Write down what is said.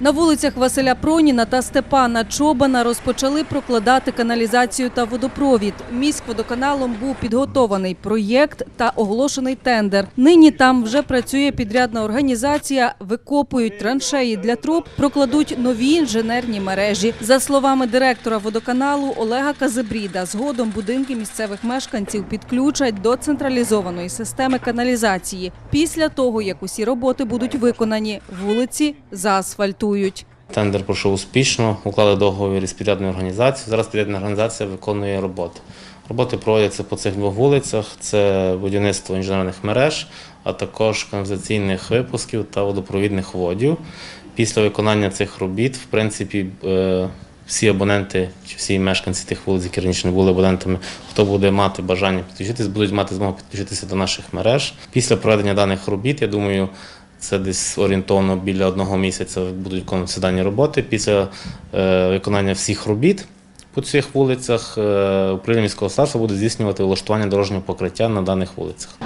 На вулицях Василя Проніна та Степана Чобана розпочали прокладати каналізацію та водопровід. Міськводоканалом був підготований проєкт та оголошений тендер. Нині там вже працює підрядна організація, викопують траншеї для труб, прокладуть нові інженерні мережі. За словами директора водоканалу Олега Казебріда, згодом будинки місцевих мешканців підключать до централізованої системи каналізації. Після того, як усі роботи будуть виконані, вулиці заасфальтують. Тендер пройшов успішно, уклали договір із підрядною організацією. Зараз підрядна організація виконує роботи. Роботи проводяться по цих двох вулицях: це будівництво інженерних мереж, а також каналізаційних випусків та водопровідних водів. Після виконання цих робіт, в принципі, е, всі абоненти чи всі мешканці тих вулиць, які раніше не були абонентами, хто буде мати бажання підключитись, будуть мати змогу підключитися до наших мереж. Після проведення даних робіт, я думаю, це десь орієнтовно біля одного місяця будуть виконуватися дані роботи. Після е, виконання всіх робіт по цих вулицях е, управління міського старства буде здійснювати влаштування дорожнього покриття на даних вулицях.